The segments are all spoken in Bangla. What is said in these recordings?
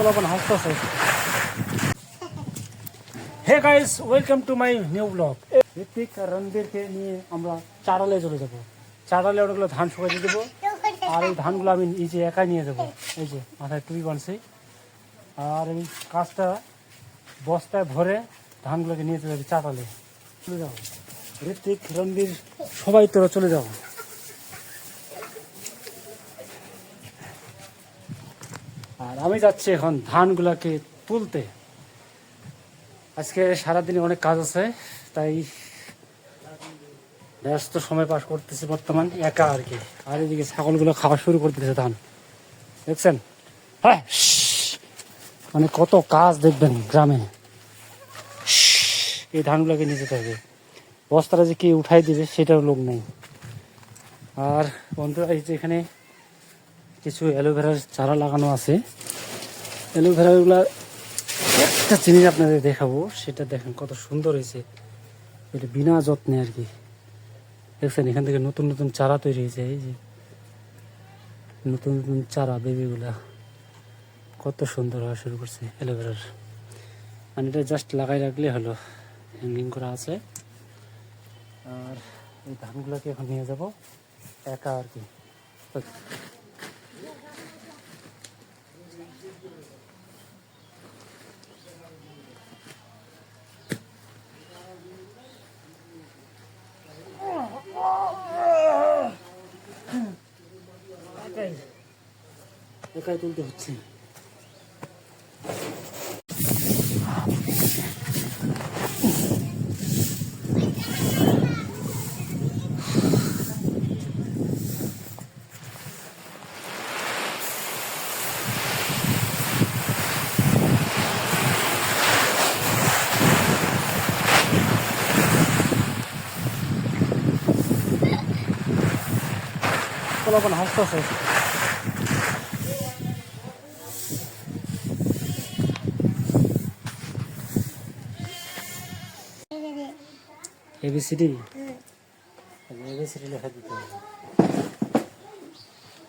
পোলাপন হাসতেছে hey guys welcome to my new blog Hrithik আর রণবীরকে নিয়ে আমরা চারালে চলে যাব। চারালে অনেকগুলো ধান শুকাইতে দেবো। আর এই ধানগুলো আমি নিজে একাই নিয়ে যাব। এই যে, মাথায় টুপি বানছি আর এই কাজটা বস্তায় ভরে ধানগুলোকে নিয়ে চলে যাবে চাটালে চলে যাও। ঋত্বিক রণবীর, সবাই তোরা চলে যাও। আমি যাচ্ছি এখন ধানগুলাকে তুলতে। আজকে সারাদিনে অনেক কাজ আছে, তাই ব্যস্ত সময় পাস করতেছি বর্তমান, একা আর কি। আর এদিকে ছাগলগুলো খাওয়া শুরু করে দিয়েছে ধান। দেখছেন? হ্যাঁ মানে কত কাজ দেখবেন গ্রামে। এই ধানগুলোকে নিয়ে যেতে হবে। বস্তাটা যে কে উঠাই দিবে সেটাও লোক নেই। আর বন্ধুরা, এই যে এখানে কিছু অ্যালোভেরার চারা লাগানো আছে। অ্যালোভেরাগুলা একটা জিনিস আপনাদের দেখাবো, সেটা দেখেন কত সুন্দর হয়েছে। এটা বিনা যত্নে আর কি। দেখছেন, এখান থেকে নতুন নতুন চারা তৈরি হয়েছে, এই যে নতুন নতুন চারা বেবিগুলা কত সুন্দর হওয়া শুরু করছে অ্যালোভেরার মানে এটা জাস্ট লাগাই রাখলে হলো হ্যাঙ্গিং করা আছে। আর এই ধানগুলোকে এখন নিয়ে যাব, একা আর কি। একাই তুলতে হচ্ছে। হাসতেছে এবিসিডি এবিসিডি লেখা দিতে হবে।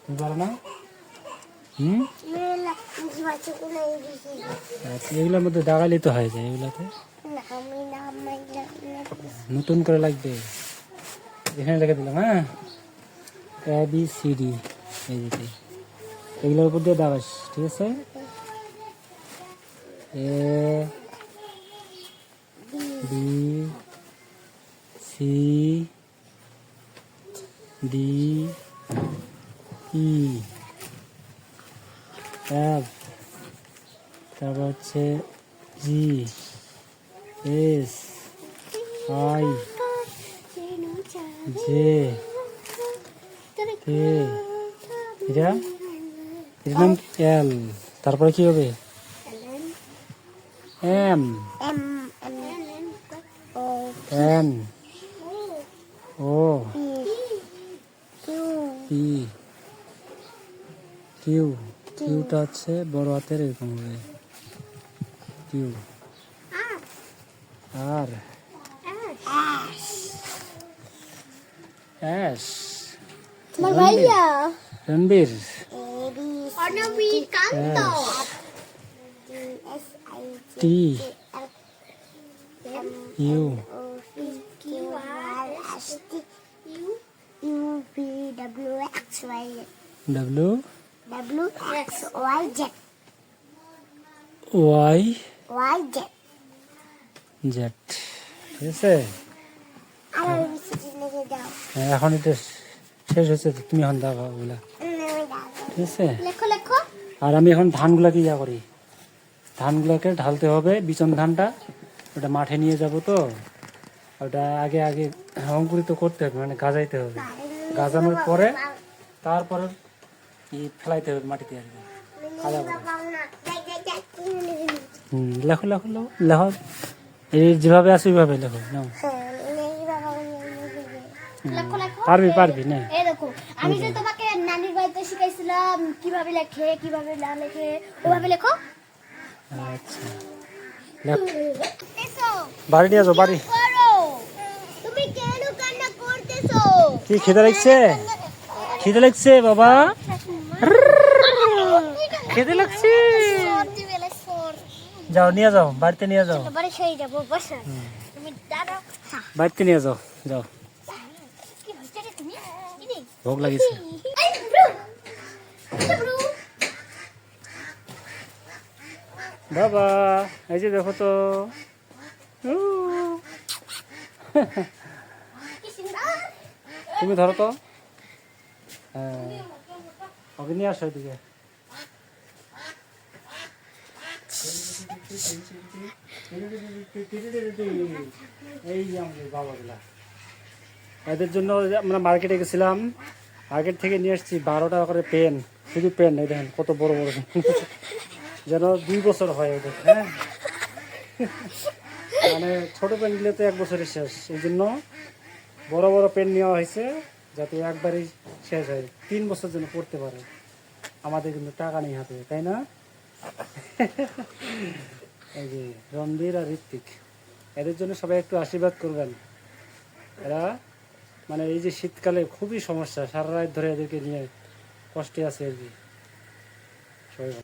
তুমি পারো না? হুম? আচ্ছা, এগুলোর মধ্যে দাগালি তো হয়ে যায় এগুলাতে। নতুন করে লাগবে। এখানে লিখে দিলাম হ্যাঁ? এ বি সি ডি এই দিকে এগুলোর উপর দিয়ে দাগাস ঠিক আছে? A B C D E F তারপর হচ্ছে G S I J K এটা এটার নাম এল তারপরে কি হবে M N O. P. Q. কিউটা হচ্ছে বড় হাতের এরকম হবে। কিউ। আর। এস তোমার ভাইয়া। রণবীর। অনবীর কান্ত T U. W Y Z ঠিক আছে? হ্যাঁ, এখন এটা শেষ হয়েছে তুমি এখন দেখো ওগুলা। ঠিক আছে? আর আমি এখন ধানগুলাকে ইয়া করি। ধানগুলোকে ঢালতে হবে বিচন ধানটা। ওটা মাঠে নিয়ে যাব তো। ওটা আগে আগে অঙ্কুরিত করতে হবে মানে গাজাইতে হবে। গাজানোর পরে তারপরে ই ফেলাইতে হবে মাটিতে আর কি? হুম লেখো লেখো লেখো লেখো। এই যেভাবে আছে ওইভাবে লেখো নাও। পারবি পারবি না। এই দেখো আমি যে তোমাকে নানির বাড়িতে শিখাইছিলাম কীভাবে লেখে কীভাবে না লেখে ওভাবে লেখো। আচ্ছা লেখ। বাড়ি নিয়ে যাও বাড়ি। তুমি কেন কান্না করতেছো? কি খিদে লাগছে? খিদে লাগছে, বাবা? খিদে লাগছে? যাও, নিয়ে যাও, বাড়িতে নিয়ে যাও। বাড়িতে নিয়ে যাও যাও। ভোগ লাগিয়েছে। বাবা, এই যে দেখো তো। তুমি ধরো তো। হ্যাঁ। ওকে নিয়ে আসো এই বাবাগুলা। এদের জন্য আমরা মার্কেটে গেছিলাম মার্কেট থেকে নিয়ে এসেছি বারো টাকা করে পেন শুধু পেন এই দেখেন, কত বড় বড় যেন দুই বছর হয় ওদের হ্যাঁ? মানে ছোট পেন নিলে তো এক বছরের শেষ। এই জন্য বড় বড় পেন নেওয়া হয়েছে। যাতে একবারই শেষ হয়। তিন বছর যেন পড়তে পারে। আমাদের কিন্তু টাকা নেই হাতে, তাই না? এই যে রণবীর আর ঋত্বিক, এদের জন্য সবাই একটু আশীর্বাদ করবেন। এরা মানে এই যে শীতকালে খুবই সমস্যা, সারা রাত ধরে এদেরকে নিয়ে কষ্টে আছে আর কি। সবাই